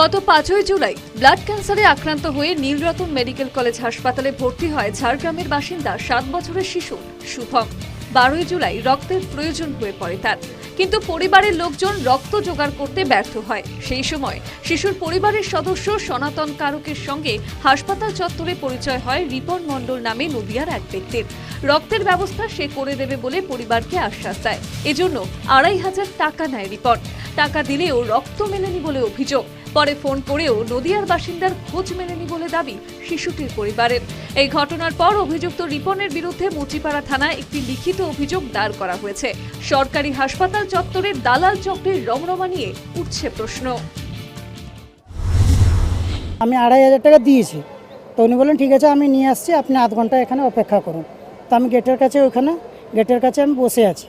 গত পাঁচই জুলাই ব্লাড ক্যান্সারে আক্রান্ত হয়ে নীলরতন মেডিকেল কলেজ হাসপাতালে ভর্তি হয় ঝাড়গ্রামের বাসিন্দা সাত বছরের শিশু শুভম বারোই জুলাই রক্তের প্রয়োজন হয়ে পড়ে তার। কিন্তু পরিবারের লোকজন রক্ত জোগাড় করতে ব্যর্থ হয়। সেই সময় শিশুর পরিবারের সদস্য সনাতন কারকের সঙ্গে হাসপাতাল চত্বরে পরিচয় হয় রিপন মণ্ডল নামে নদিয়ার এক ব্যক্তির। রক্তের ব্যবস্থা সে করে দেবে বলে পরিবারকে আশ্বাস দেয়। এজন্য আড়াই হাজার টাকা নেয় রিপন। টাকা দিলেও রক্ত মেলেনি বলে অভিযোগ। পরে ফোন করেও নদিয়ার বাসিন্দার খোঁজ মেলেনি বলে দাবি শিশুটির পরিবারের। এই ঘটনার পর অভিযুক্ত রিপনের বিরুদ্ধে মুচিপাড়া থানায় একটি লিখিত অভিযোগ দায়ের করা হয়েছে। সরকারি হাসপাতাল চত্বরের দালাল চক্রের রমরমা নিয়ে উঠছে প্রশ্ন। আমি আড়াই হাজার টাকা দিয়েছি। তো উনি বললেন, ঠিক আছে, আমি নিয়ে আসছি, আপনি আধ ঘণ্টা এখানে অপেক্ষা করুন। তো আমি গেটের কাছে ওখানে গেটের কাছে আমি বসে আছি।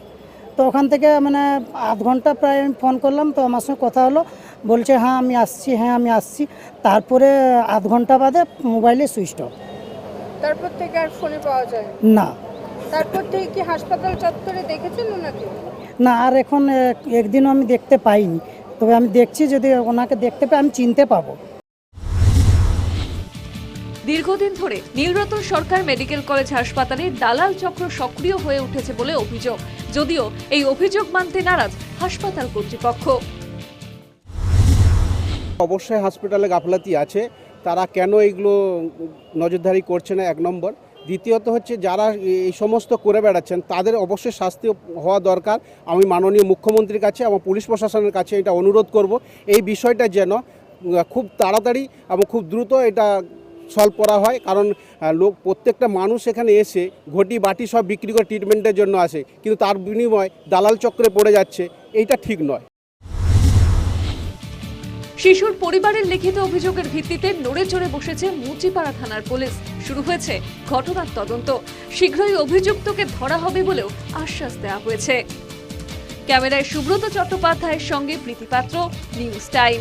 তো ওখান থেকে মানে আধ ঘণ্টা প্রায় আমি ফোন করলাম তো আমার সঙ্গে কথা হলো। বলছে হ্যাঁ আমি আসছি হ্যাঁ আমি আসছি। তারপরে আধ ঘণ্টা বাদে মোবাইলে সুইচ অফ তারপর থেকে আর ফোনে পাওয়া যায় না। তারপর থেকে কি হাসপাতাল চত্বরে দেখেছেন ওনাকে? না আর এখন এক- একদিনও আমি দেখতে পাইনি। তবে আমি দেখছি যদি ওনাকে দেখতে পাই আমি চিনতে পাবো। দীর্ঘদিন ধরে নীলরতন সরকার মেডিকেল কলেজ হাসপাতালে দালাল চক্র সক্রিয় হয়ে উঠেছে বলে অভিযোগ। যদিও এই অভিযোগ মানতে নারাজ হাসপাতাল কর্তৃপক্ষ। অবশ্যই হসপিটালে গাফলাতি আছে। তারা কেন এগুলো নজরদারি করছে না? এক নম্বর। দ্বিতীয়ত হচ্ছে যারা এই সমস্ত করে বেড়াচ্ছেন, তাদের অবশ্যই শাস্তি হওয়া দরকার। আমি মাননীয় মুখ্যমন্ত্রীর কাছে এবং পুলিশ প্রশাসনের কাছে এটা অনুরোধ করব। এই বিষয়টা যেন খুব তাড়াতাড়ি এবং খুব দ্রুত এটা সলভ করা হয়। কারণ লোক, প্রত্যেকটা মানুষ এখানে এসে ঘটি, বাটি সব বিক্রি করে ট্রিটমেন্টের জন্য আসে। কিন্তু তার বিনিময়ে দালাল চক্রে পড়ে যাচ্ছে। এইটা ঠিক নয়। শিশুর পরিবারের লিখিত অভিযোগের ভিত্তিতে নড়ে চড়ে বসেছে মুচিপাড়া থানার পুলিশ। শুরু হয়েছে ঘটনার তদন্ত। শীঘ্রই অভিযুক্তকে ধরা হবে বলেও আশ্বাস দেওয়া হয়েছে। ক্যামেরায় সুব্রত চট্টোপাধ্যায়ের সঙ্গে প্রীতিপাত্র নিউজ টাইম।